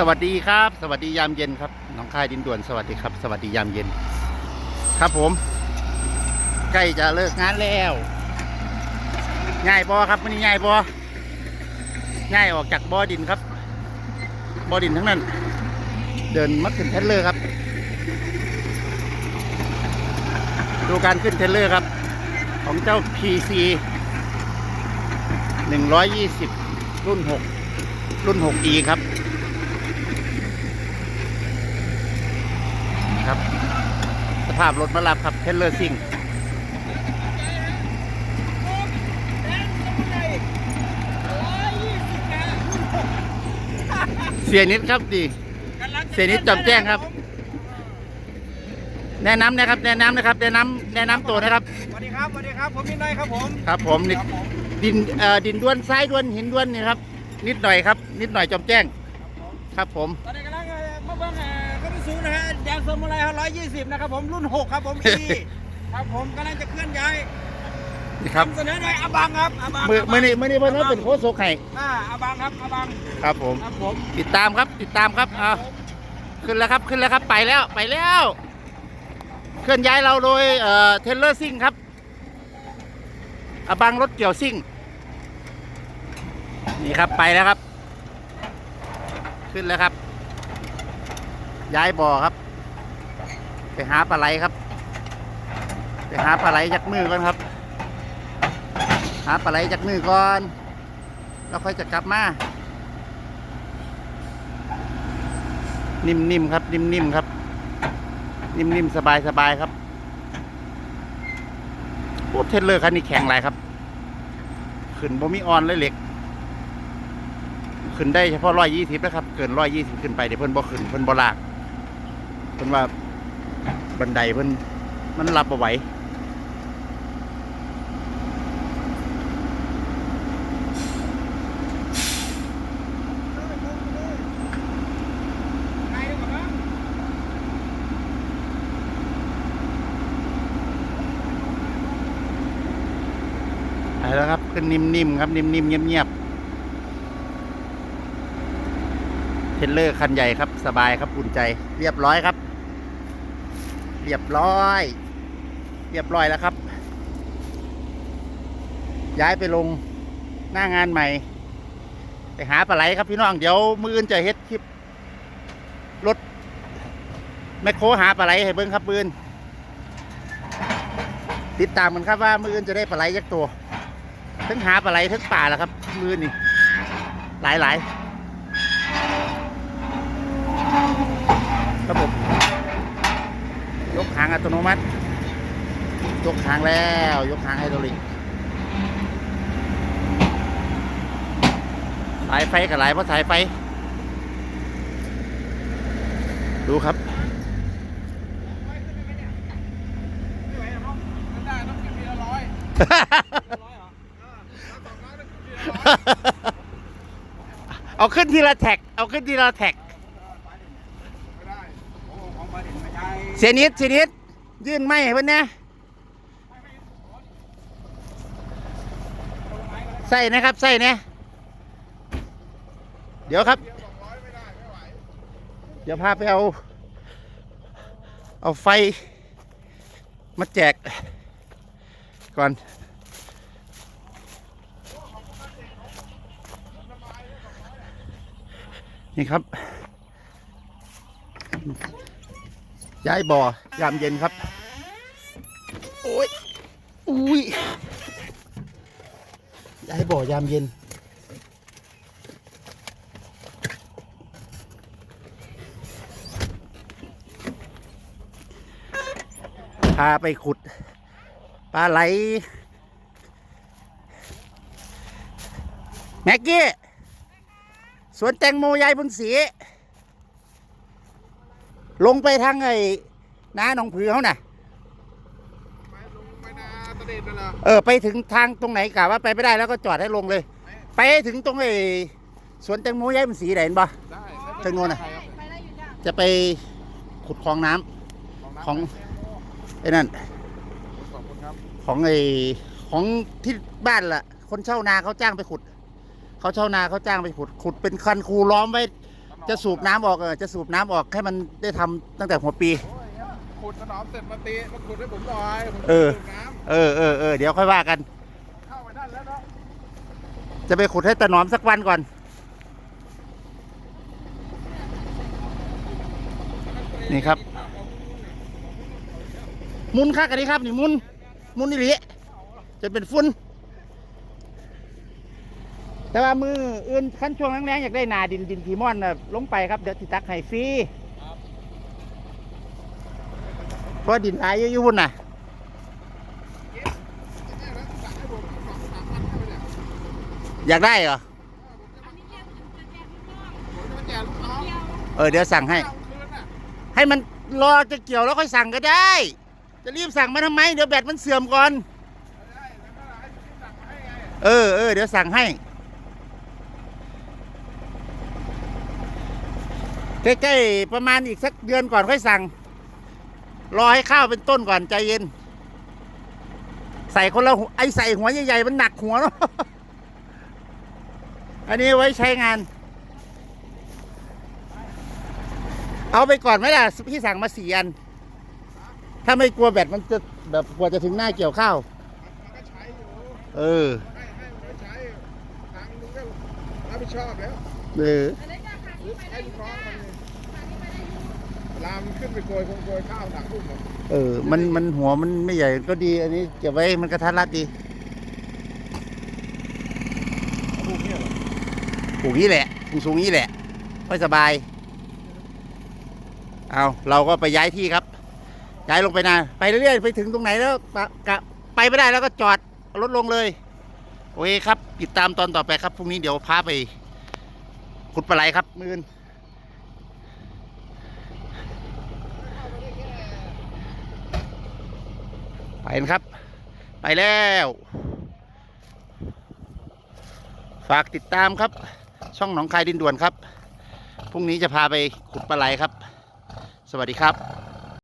สวัสดีครับ สวัสดียามเย็นครับน้องค่ายดินด่วนสวัสดีครับ สวัสดียามเย็น ครับผม ใกล้จะเลิกงานแล้วง่ายบอครับวันนี้ง่ายบอง่ายออกจากบอดินครับ บอดินทั้งนั้น เดินมักขึ้นเทเลอร์ครับ ดูการขึ้นเทเลอร์ครับ ของเจ้า PC 120 รุ่น 6 รุ่น 6E ครับ ครับ สภาพรถมารับครับเทเลอร์ซิงเสียนิดครับดีเสียนิดจำแจ้งครับ แนะนำนะครับ แนะนำนะครับ แนะนำแนะนำตัวนะครับสวัสดีครับสวัสดีครับผมมินไนครับผมครับผมนี่ดินเอ่อดินด้วนซ้ายด้วนหินด้วนนี่ครับ นิดหน่อยครับ นิดหน่อยจอมแจ้ง ครับผมตอนนี้กำลังเอ่อมาเบิ้งเอ่อเขาไปสูงนะฮะแดงโซมูไรร้อยยี่สิบนะครับผมรุ่นหกครับผมอีครับผมกำลังจะเคลื่อนย้ายนี่ครับนำเสนอหน่อยอาบังครับอาบังมืออาบังมือนี้มือนี้เพิ่นว่าเป็นโค้ชโซกไห้อ่าอาบังครับอาบังครับผมครับผมติดตามครับติดตามครับเอาขึ้นแล้วครับขึ้นแล้วครับไปแล้วไปแล้ว เคลื่อนย้ายเราโดยเอ่อเทเลอร์ซิ่งครับอบังรถเกี่ยวซิ่งนี่ครับไปแล้วครับ ขึ้นแล้วครับ ย้ายบ่อครับ ไปหาปลาไหลครับ ไปหาปลาไหลจากมือก่อนครับ หาปลาไหลจากมือก่อนแล้วค่อยจะกลับมา นิ่มๆครับ นิ่มๆครับ นิ่มๆสบายๆครับโอ้เทเลอร์คันนี้แข็งหลายครับ ขึ้นบ่มีออนเลยเหล็ก ขึ้นได้เฉพาะร้อยยี่สิบนะครับ เกินร้อยยี่สิบขึ้นไปเดี๋ยวเพิ่นบ่ขึ้นเพิ่นบ่ลากเพิ่นว่าบันไดเพิ่นมันรับเอาไวไงดีกว่าครับไปแล้วครับขึ้นนิ่มๆครับนิ่มๆเงียบๆ เทรลเลอร์คันใหญ่ครับ สบายครับอุ่นใจ เรียบร้อยครับ เรียบร้อย เรียบร้อยแล้วครับ ย้ายไปลงหน้างานใหม่ ไปหาปลาไหลครับพี่น้องเดี๋ยวมืออื่นจะเฮ็ดคลิปรถแมคโครหาปลาไหลให้เบิ้งครับมืออื่นติดตามกันครับว่ามืออื่นจะได้ปลาไหลยักตัวทั้งหาปลาไหลทั้งป่าแหละครับ มือนี่หลายหลาย ค้างอัตโนมัติ ยกค้างแล้ว ยกค้างไฮดรอลิกสายไฟกับหลายเพราะสายไฟ ดูครับ เอาขึ้นทีละแท็ก เอาขึ้นทีละแท็ก ไม่ได้โอ้ของบาเด่นไม่ใช่ เสียนิดเสียนิดยื่นไม้ให้เพิ่นนะใส่นะครับใส่เนี่ยเดี๋ยวครับ เดี๋ยวพาไปเอา เอาไฟ มาแจก ก่อน นี่ครับ ย้ายบ่อยามเย็นครับ โอ้ยอุ้ยย้ายบ่อยามเย็น พาไปขุดปลาไหล แม็กกี้ สวนแตงโมยายบุญศรี ลงไปทางไอ้น้าหนองผือเขาน่ะ ไปลงไปนาตะเด็ดนั่นเหรอเออไปถึงทางตรงไหนกะว่าไปไม่ได้แล้วก็จอดให้ลงเลย ไปให้ถึงตรงไอ้สวนแตงโมยายบุญศรีไหนเห็นปะได้ทางโน้นน่ะจะไปขุดคลองน้ำ ของ ไอ้นั่น ขอบคุณครับของไอ้ของที่บ้านล่ะ คนเช่านาเขาจ้างไปขุด เขาเช่านาเขาจ้างไปขุด ขุดเป็นคันคูล้อมไว้ต จะสูบน้ำออกเออจะสูบน้ำออกให้มันได้ทำตั้งแต่หัวปี โอ้ยครับขุดถนอมเสร็จมาตีมาขุดให้ผมหน่อยผมเออจะดื่มน้เออเออเออเดี๋ยวค่อยว่ากันำเข้าไปนั่นแล้วเนาะจะไปขุดให้ตะหนอมสักวันก่อน นี่ครับ มุนคักอันนี้ครับ นี่มุน มุนนี่หลีจะเป็นฝุ่น แต่ว่ามืออื่นขั้นช่วงแรงๆอยากได้นาดินดินทีมอนนะลงไปครับเดี๋ยวติตักให้ฟรีเพราะดินหายอยู่อยู่พุ่นน่ะอยากได้เหรอเออเดี๋ยวสั่งให้ ให้มันรอจะเกี่ยวแล้วค่อยสั่งก็ได้ จะรีบสั่งมาทำไม เดี๋ยวแบตมันเสื่อมก่อน เออเออเดี๋ยวสั่งให้ ใกล้ๆประมาณอีกสักเดือนก่อนค่อยสั่ง รอให้ข้าวเป็นต้นก่อนใจเย็น ใส่คนละหัวไอใส่หัวใหญ่ๆมันหนักหัวเนาะอันนี้ไว้ใช้งาน เอาไปก่อนไหมล่ะพี่สั่งมาสี่อัน ถ้าไม่กลัวแบตมันจะแบบกว่าจะถึงหน้าเกี่ยวข้าวมันก็ใช้อยู่เออให้ให้มันก็ใช้ทางมึงก็รับผิดชอบแล้วเออ ให้ลูกน้องมันเลยเวลามันขึ้นไปโกยคงโกยข้าวหนักพุ่มหมดเออ มัน มันหัวมันไม่ใหญ่ก็ดี อันนี้เก็บไว้มันกระทัดรัดดีลูกเนี่ยเหรอปลูกนี้แหละสูงสูงนี้แหละค่อยสบาย เอาเราก็ไปย้ายที่ครับ ย้ายลงไปนาไปเรื่อยๆ ไปถึงตรงไหนแล้วปะกะไปไม่ได้แล้วก็จอดรถลงเลย โอเคครับ ติดตามตอนต่อไปครับ พรุ่งนี้เดี๋ยวพาไป ขุดปลาไหลครับมือนไปนะครับ ไปแล้ว ฝากติดตามครับ ช่องหนองคายดินด่วนครับ พรุ่งนี้จะพาไปขุดปลาไหลครับ สวัสดีครับ